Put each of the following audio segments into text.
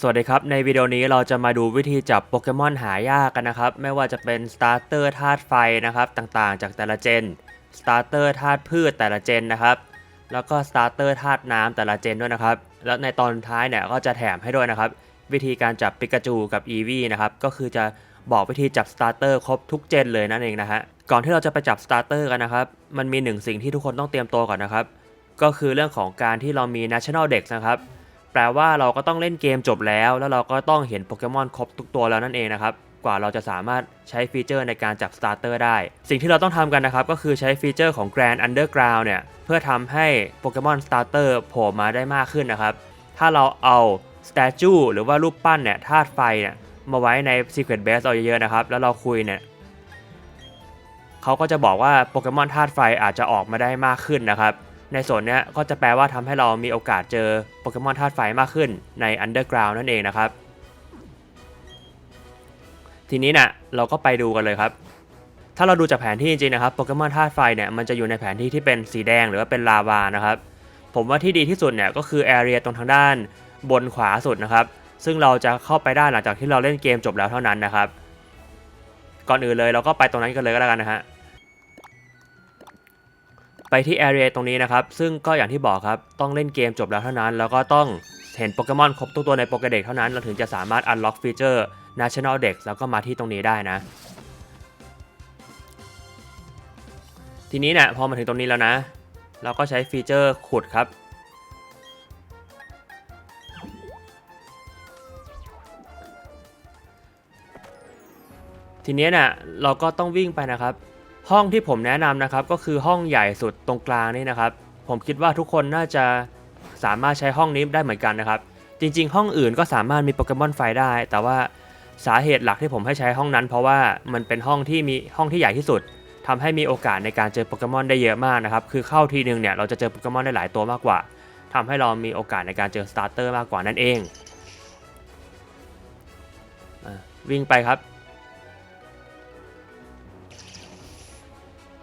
สวัสดีครับ ในวิดีโอนี้เราจะมาดูวิธีจับโปเกมอนหายากกันนะครับ ไม่ว่าจะเป็นสตาร์เตอร์ธาตุไฟนะครับ ต่างๆ จากแต่ละเจนสตาร์เตอร์ธาตุพืชแต่ละเจนนะครับ แล้วก็สตาร์เตอร์ธาตุน้ำแต่ละเจนด้วยนะครับ แล้วในตอนท้ายเนี่ยก็จะแถมให้ด้วยนะครับ วิธีการจับปิกาจูกับอีวีนะครับ ก็คือจะบอกวิธีจับสตาร์เตอร์ครบทุกเจนเลยนั่นเองนะฮะ ก่อนที่เราจะไปจับสตาร์เตอร์กันนะครับ มันมีหนึ่งสิ่งที่ทุกคนต้องเตรียมตัวก่อนนะครับ ก็คือเรื่องของการที่เรามี National Dex นะครับ แปลว่าเราก็ต้องเล่นเกมจบแล้ว แล้วเราก็ต้องเห็นโปเกมอนครบทุกตัวแล้วนั่นเองนะครับกว่าเราจะสามารถใช้ฟีเจอร์ในการจับสตาร์เตอร์ได้ สิ่งที่เราต้องทำกันนะครับ ก็คือใช้ฟีเจอร์ของ Grand Underground เนี่ย เพื่อทำให้โปเกมอนสตาร์เตอร์โผล่มาได้มากขึ้นนะครับ ถ้าเราเอาสแตจูหรือว่ารูปปั้นเนี่ยธาตุไฟเนี่ย มาไว้ใน Secret Base เอาเยอะๆนะครับ แล้วเราคุยเนี่ยเขาก็จะบอกว่าโปเกมอนธาตุไฟอาจจะออกมาได้มากขึ้นนะครับ ในส่วนนี้ก็จะแปลว่าทำให้เรามีโอกาสเจอโปเกมอนธาตุไฟมากขึ้นใน Underground นั่นเองนะครับ ทีนี้นะ่ะเราก็ไปดูกันเลยครับ ถ้าเราดูจากแผนที่จริงๆนะครับโปเกมอนธาตุไฟเนี่ยมันจะอยู่ในแผนที่ที่เป็นสีแดงหรือว่าเป็นลาวานะครับ ผมว่าที่ดีที่สุดเนี่ยก็คือแอเรียตรงทางด้านบนขวาสุดนะครับ ซึ่งเราจะเข้าไปได้หลังจากที่เราเล่นเกมจบแล้วเท่านั้นนะครับ ก่อนอื่นเลยเราก็ไปตรงนั้นกันเลยก็แล้วกันนะฮะ ไปที่ Area ตรงนี้นะครับ ซึ่งก็อย่างที่บอกครับ ต้องเล่นเกมจบแล้วเท่านั้น แล้วก็ต้องเห็นโปเกมอนครบทุกตัวในโปเกเด็กเท่านั้น เราถึงจะสามารถ unlock ฟีเจอร์ National Dex แล้วก็มาที่ตรงนี้ได้นะ ทีนี้เนี่ยพอมาถึงตรงนี้แล้วนะ เราก็ใช้ฟีเจอร์ขุดครับ ทีนี้เนี่ยเราก็ต้องวิ่งไปนะครับ ห้องที่ผมแนะนำนะครับก็คือห้องใหญ่สุดตรงกลางนี่นะครับ ผมคิดว่าทุกคนน่าจะสามารถใช้ห้องนี้ได้เหมือนกันนะครับ จริงๆ ห้องอื่นก็สามารถมีโปเกมอนไฟได้ แต่ว่าสาเหตุหลักที่ผมให้ใช้ห้องนั้น เพราะว่ามันเป็นห้องที่มีห้องที่ใหญ่ที่สุดทำให้มีโอกาสในการเจอโปเกมอนได้เยอะมากนะครับคือเข้าทีนึงเนี่ยเราจะเจอโปเกมอนได้หลายตัวมากกว่าทำให้เรามีโอกาสในการเจอสตาร์เตอร์มากกว่านั่นเองอวิ่งไปครับ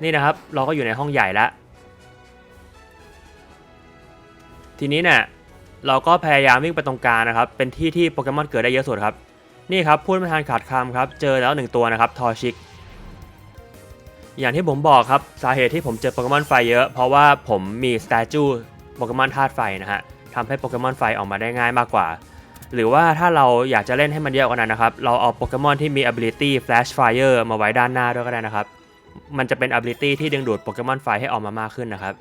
นี่นะครับ เราก็อยู่ในห้องใหญ่แล้วทีนี้เนี่ยเราก็พยายามวิ่งไปตรงกลางนะครับ เป็นที่ที่โปเกมอนเกิดได้เยอะสุดครับ นี่ครับพูดไม่ทันขาดคำครับ เจอแล้วหนึ่งตัวนะครับทอชิก อย่างที่ผมบอกครับสาเหตุที่ผมเจอโปเกมอนไฟเยอะ เพราะว่าผมมีสแตจูโปเกมอนธาตุไฟนะฮะทำให้โปเกมอนไฟออกมาได้ง่ายมากกว่า หรือว่าถ้าเราอยากจะเล่นให้มันเยอะกว่านั้นนะครับ เราเอาโปเกมอนที่มี ability flash fire มาไว้ด้านหน้าด้วยก็ได้นะครับ มันจะเป็น ability ที่ดึงดูดโปเกมอนไฟให้ออกมามากขึ้นนะครับ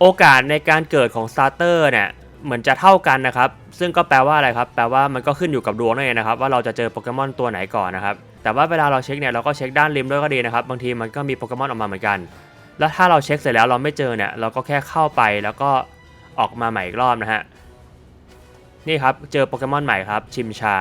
โอกาสในการเกิดของ starter เนี่ยเหมือนจะเท่ากันนะครับ ซึ่งก็แปลว่าอะไรครับ แปลว่ามันก็ขึ้นอยู่กับดวงนั่นเองนะครับ ว่าเราจะเจอโปเกมอนตัวไหนก่อนนะครับ แต่ว่าเวลาเราเช็คเนี่ยเราก็เช็คด้านริมด้วยก็ดีนะครับ บางทีมันก็มีโปเกมอนออกมาเหมือนกัน แล้วถ้าเราเช็คเสร็จแล้วเราไม่เจอเนี่ย เราก็แค่เข้าไปแล้วก็ออกมาใหม่อีกรอบนะฮะ นี่ครับ เจอโปเกมอนใหม่ครับ ชิมชา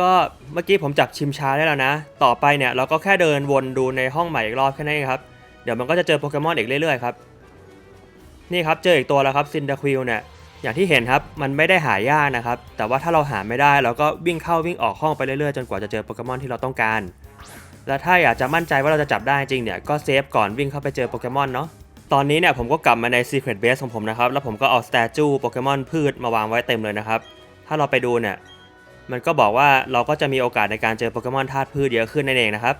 ก็เมื่อกี้ผมจับชิมช้าได้แล้วนะ ต่อไปเนี่ยเราก็แค่เดินวนดูในห้องใหม่อีกรอบแค่นั้นเองครับ เดี๋ยวมันก็จะเจอโปเกมอนอีกเรื่อยๆครับ นี่ครับเจออีกตัวแล้วครับซินดาควิลเนี่ย อย่างที่เห็นครับมันไม่ได้หายากนะครับ แต่ว่าถ้าเราหาไม่ได้เราก็วิ่งเข้าวิ่งออกห้องไปเรื่อยๆ จนกว่าจะเจอโปเกมอนที่เราต้องการ และถ้าอยากจะมั่นใจว่าเราจะจับได้จริงเนี่ยก็เซฟก่อนวิ่งเข้าไปเจอโปเกมอนเนาะ ตอนนี้เนี่ยผมก็กลับมาใน Secret Base ของผมนะครับ แล้วผมก็เอาสแตจูโปเกมอนพืชมาวางไว้เต็มเลยนะครับ ถ้าเราไปดูเนี่ย มันก็บอกว่าเราก็จะมีโอกาสในการเจอโปเกมอนธาตุพืชเยอะขึ้นนั่นเองนะครับ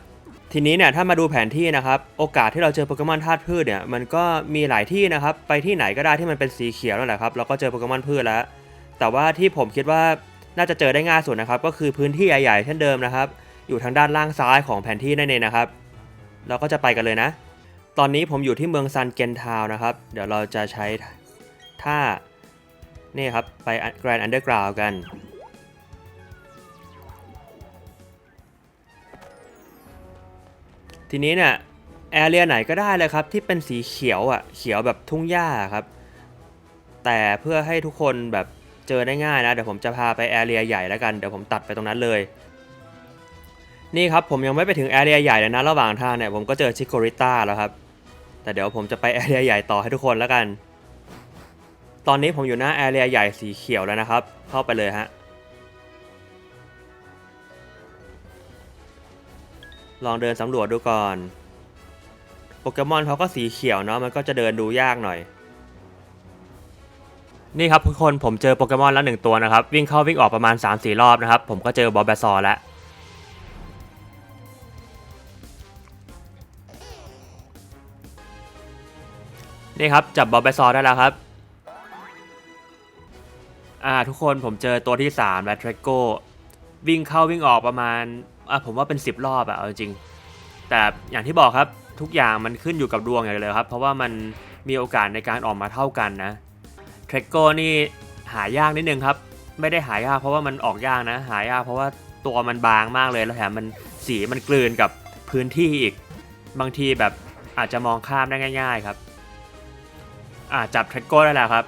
ทีนี้เนี่ยถ้ามาดูแผนที่นะครับ โอกาสที่เราเจอโปเกมอนธาตุพืชเนี่ยมันก็มีหลายที่นะครับ ไปที่ไหนก็ได้ที่มันเป็นสีเขียวนั่นแหละครับเราก็เจอโปเกมอนพืชแล้ว แต่ว่าที่ผมคิดว่าน่าจะเจอได้ง่ายสุดนะครับ ก็คือพื้นที่ใหญ่ๆเช่นเดิมนะครับ อยู่ทางด้านล่างซ้ายของแผนที่นั่นเองนะครับ เราก็จะไปกันเลยนะ ตอนนี้ผมอยู่ที่เมืองซันเกนทาวนะครับ เดี๋ยวเราจะใช้ท่านี่ครับไปแกรนด์อันเดอร์กราวกัน ทีนี้เนี่ยแอเรียไหนก็ได้เลยครับ ที่เป็นสีเขียวอะเขียวแบบทุ่งหญ้าครับ แต่เพื่อให้ทุกคนแบบเจอได้ง่ายนะเดี๋ยวผมจะพาไปแอเรียใหญ่แล้วกันเดี๋ยวผมตัดไปตรงนั้นเลยนี่ครับผมยังไม่ไปถึงแอเรียใหญ่เลยนะระหว่างทางเนี่ยผมก็เจอชิโกริต้าแล้วครับ แต่เดี๋ยวผมจะไปแอเรียใหญ่ต่อให้ทุกคนแล้วกัน ตอนนี้ผมอยู่หน้าแอเรียใหญ่สีเขียวแล้วนะครับ เข้าไปเลยฮะ ลองเดินสำรวจดูก่อน โปเกมอนเขาก็สีเขียวเนาะ มันก็จะเดินดูยากหน่อย นี่ครับทุกคนผมเจอโปเกมอนแล้วหนึ่งตัวนะครับ วิ่งเข้าวิ่งออกประมาณ 3-4 รอบนะครับ ผมก็เจอบอลแบซอร์แล้วนี่ครับ จับบอลแบซอร์ได้แล้วครับ อ่าทุกคนผมเจอตัวที่ 3 แล้วเทรโกวิ่งเข้าวิ่งออกประมาณ อะผมว่าเป็น 10 รอบอะเอาจริง แต่อย่างที่บอกครับทุกอย่างมันขึ้นอยู่กับดวงอย่างเดียวเลยครับ เพราะว่ามันมีโอกาสในการออกมาเท่ากันนะเทรโกนี่หายากนิดนึงครับ ไม่ได้หายากเพราะว่ามันออกยากนะ หายากเพราะว่าตัวมันบางมากเลยแล้วแถมมันสีมันกลืนกับพื้นที่อีก บางทีแบบอาจจะมองข้ามได้ง่าย ๆครับอ่าจับเทรโกได้แล้วครับ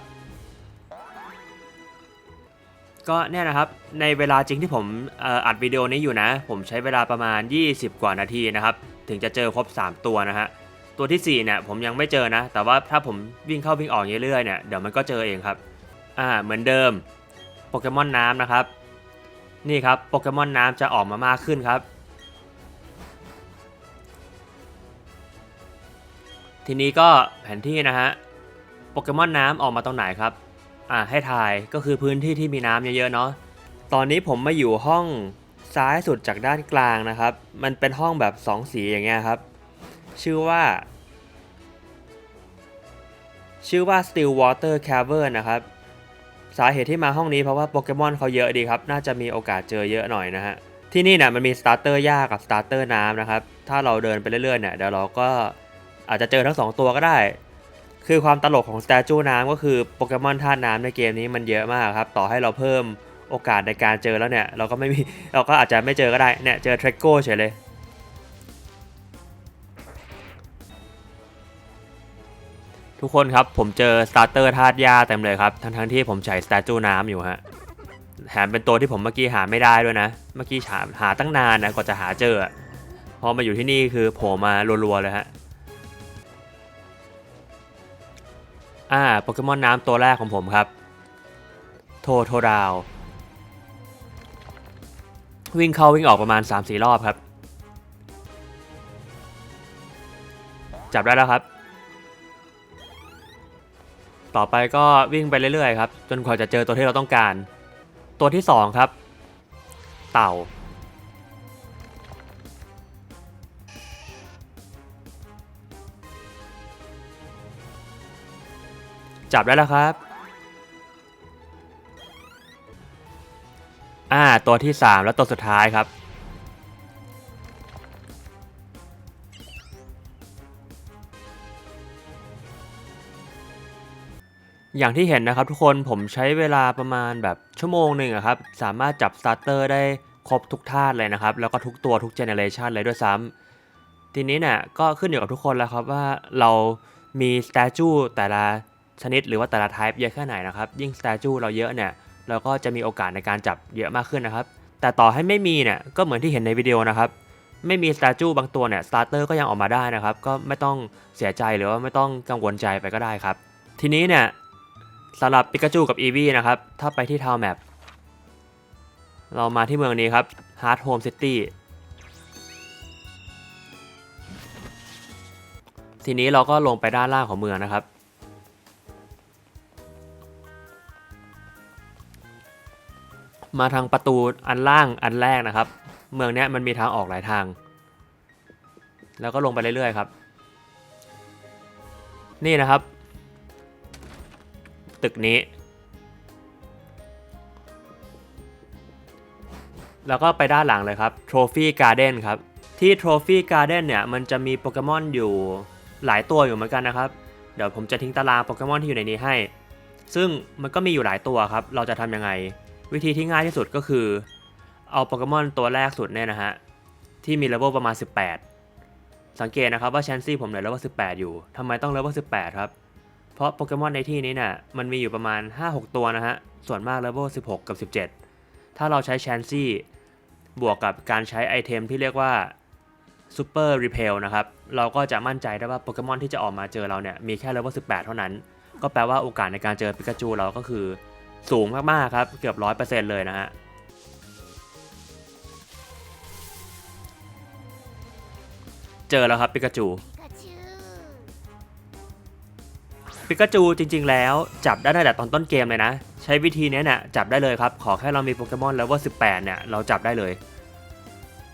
ก็เนี่ยนะครับในเวลาจริงที่ผมอ,อ,อัดวิดีโอนี้อยู่นะ ผมใช้เวลาประมาณ 20 กว่านาทีนะครับถึงจะเจอครบ 3 ตัวนะฮะตัวที่4เนี่ยผมยังไม่เจอนะ แต่ว่าถ้าผมวิ่งเข้าวิ่งออกเรื่อยๆเนี่ยเดี๋ยวมันก็เจอเองครับอ่าเหมือนเดิมโปเกมอนน้ำนะครับ นี่ครับโปเกมอนน้ำจะออกมามากขึ้นครับ ทีนี้ก็แผนที่นะฮะโปเกมอนน้ำออกมาตรงไหนครับ อ่าให้ทายก็คือพื้นที่ที่มีน้ำเยอะๆเนาะตอนนี้ผมมาอยู่ห้องซ้ายสุดจากด้านกลางนะครับ มันเป็นห้องแบบ 2 สีอย่างเงี้ยครับ ชื่อว่า ชื่อว่า Still Water Cavern นะครับ สาเหตุที่มาห้องนี้เพราะว่าโปเกมอนเขาเยอะดีครับ น่าจะมีโอกาสเจอเยอะหน่อยนะฮะ ที่นี่เนี่ยมันมีสตาร์เตอร์หญ้ากับสตาร์เตอร์น้ำนะครับ ถ้าเราเดินไปเรื่อยๆเนี่ยเดี๋ยวเราก็อาจจะเจอทั้งสองตัวก็ได้ คือความตลกของส t ต t u e น้ำก็คือโปเกมอนธาตุน้ำในเกมนี้มันเยอะมากครับ ต่อให้เราเพิ่มโอกาสในการเจอแล้วเนี่ย เราก็ไม่มี เราก็อาจจะไม่เจอก็ได้ เนี่ย เจอเทร c โก้เฉยเลย ทุกคนครับผมเจอสตาร์เตอร์ธาตุหญ้าเต็มเลยครับ ทั้งทั้งๆที่ผมใช้ส t ต t u e น้ำอยู่ฮะแถมเป็นตัวที่ผมเมื่อกี้หาไม่ได้ด้วยนะ เมื่อกี้หาหาตั้งนานนะกว่าจะหาเจอพอมาอยู่ที่นี่คือโผล่มารัวๆเลยฮะ อ่าโปเกมอนน้ำตัวแรกของผมครับ โทโทดาว วิ่งเข้าวิ่งออกประมาณ 3-4 รอบครับ จับได้แล้วครับ ต่อไปก็วิ่งไปเรื่อยๆครับ จนกว่าจะเจอตัวที่เราต้องการ ตัวที่ 2 ครับ เต่า จับได้แล้วครับ อ่า ตัวที่ 3 แล้วตัวสุดท้ายครับ อย่างที่เห็นนะครับทุกคนผมใช้เวลาประมาณแบบชั่วโมงหนึ่งครับ สามารถจับสตาร์เตอร์ได้ครบทุกธาตุเลยนะครับ แล้วก็ทุกตัวทุกเจเนเรชันเลยด้วยซ้ำทีนี้เนี่ยก็ขึ้นอยู่กับทุกคนแล้วครับว่าเรามีสแตจูแต่ละ ชนิดหรือว่าแต่ละ type เยอะแค่ไหนนะครับ ยิ่ง statue เราเยอะเนี่ย เราก็จะมีโอกาสในการจับเยอะมากขึ้นนะครับ แต่ต่อให้ไม่มีเนี่ย ก็เหมือนที่เห็นในวิดีโอนะครับ ไม่มี statue บางตัวเนี่ย starter ก็ยังออกมาได้นะครับ ก็ไม่ต้องเสียใจหรือว่าไม่ต้องกังวลใจไปก็ได้ครับ ทีนี้เนี่ยสำหรับปิกาจูกับอีวีนะครับ ถ้าไปที่ทาวแมปเรามาที่เมืองนี้ครับ Hard Home City ทีนี้เราก็ลงไปด้านล่างของเมืองนะครับ มาทางประตูอันล่างอันแรกนะครับ เมืองเนี้ยมันมีทางออกหลายทาง แล้วก็ลงไปเรื่อยๆครับ นี่นะครับ ตึกนี้ แล้วก็ไปด้านหลังเลยครับ Trophy Garden ครับ ที่ Trophy Garden เนี่ย มันจะมีโปเกมอนอยู่หลายตัวอยู่เหมือนกันนะครับ เดี๋ยวผมจะทิ้งตารางโปเกมอนที่อยู่ในนี้ให้ ซึ่งมันก็มีอยู่หลายตัวครับ เราจะทำยังไง วิธีที่ง่ายที่สุดก็คือ เอาโปเกมอนตัวแรกสุดเนี่ยนะฮะ ที่มีเลเวลประมาณ 18 สังเกตนะครับว่าแชนซี่ผมเหลือเลเวล18 อยู่ทำไมต้องเลเวล18 ครับ เพราะโปเกมอนในที่นี้เนี่ยมันมีอยู่ประมาณ 5-6 ตัวนะฮะ ส่วนมากเลเวล16 กับ 17 ถ้าเราใช้แชนซี่บวกกับการใช้ไอเทมที่เรียกว่า Super Repel นะครับ เราก็จะมั่นใจได้ว่าโปเกมอนที่จะออกมาเจอเราเนี่ย มีแค่เลเวล18 เท่านั้น ก็แปลว่าโอกาสในการเจอปิกาจูเราก็คือ สูงมากๆครับ เกือบร้อยเปอร์เซ็นต์เลยนะฮะเจอแล้วครับปิกาจูปิกาจูจริง ๆ แล้วจับได้ตั้งแต่ตอนต้นเกมเลยนะ ใช้วิธีนี้เนี่ยจับได้เลยครับ ขอแค่เรามีโปเกมอนเลเวล18 เนี่ย เราจับได้เลย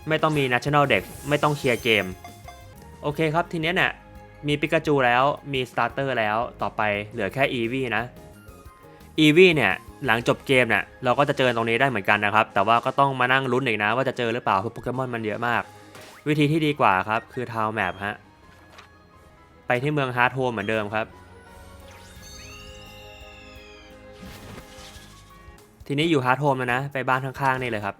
ไม่ต้องมี National Deck ไม่ต้องเคลียร์เกม โอเคครับทีนี้เนี่ยมีปิกาจูแล้วมีสตาร์เตอร์แล้วต่อไปเหลือแค่อีวีนะ อีวีเนี่ยหลังจบเกมเนี่ยเราก็จะเจอตรงนี้ได้เหมือนกันนะครับ แต่ว่าก็ต้องมานั่งลุ้นอีกนะ ว่าจะเจอหรือเปล่าเพราะโปเกมอนมันเยอะมาก วิธีที่ดีกว่าครับคือทาวแมปฮะไปที่เมืองฮาร์ดโฮมเหมือนเดิมครับ ทีนี้อยู่ฮาร์ดโฮมแล้วนะ ไปบ้านข้างๆนี่เลยครับ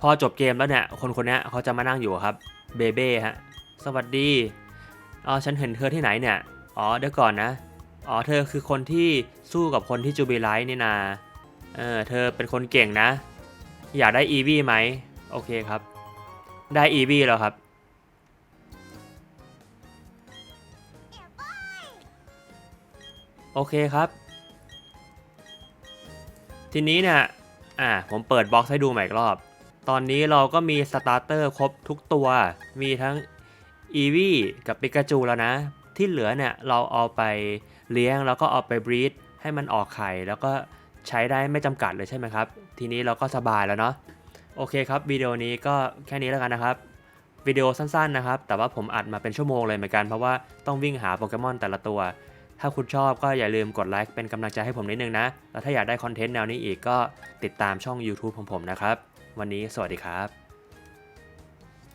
พอจบเกมแล้วเนี่ย คนคนนี้เขาจะมานั่งอยู่ครับ เบเบ้ฮะ สวัสดีอ๋อฉันเห็นเธอที่ไหนเนี่ย อ๋อเดี๋ยวก่อนนะ อ๋อเธอคือคนที่สู้กับคนที่จูบิไลท์นี่นาเออเธอเป็นคนเก่งนะ อยากได้อีวีไหมโอเคครับ ได้อีวีแล้วครับ โอเคครับ ทีนี้เนี่ยอ่าผมเปิดบ็อกซ์ให้ดูใหม่อีกรอบ ตอนนี้เราก็มีสตาร์เตอร์ครบทุกตัว มีทั้งอีวีกับปิกาจูแล้วนะ ที่เหลือเนี่ยเราเอาไปเลี้ยงแล้วก็เอาไปบรีดให้มันออกไข่แล้วก็ใช้ได้ไม่จำกัดเลยใช่ไหมครับ ทีนี้เราก็สบายแล้วเนาะโอเคครับวิดีโอนี้ก็แค่นี้แล้วกันนะครับวิดีโอสั้นๆนะครับ แต่ว่าผมอัดมาเป็นชั่วโมงเลยเหมือนกัน เพราะว่าต้องวิ่งหาโปเกมอนแต่ละตัว ถ้าคุณชอบก็อย่าลืมกดไลค์เป็นกำลังใจให้ผมนิดนึงนะ แล้วถ้าอยากได้คอนเทนต์แนวนี้อีกก็ติดตามช่อง YouTube ของผมนะครับ วันนี้สวัสดีครับ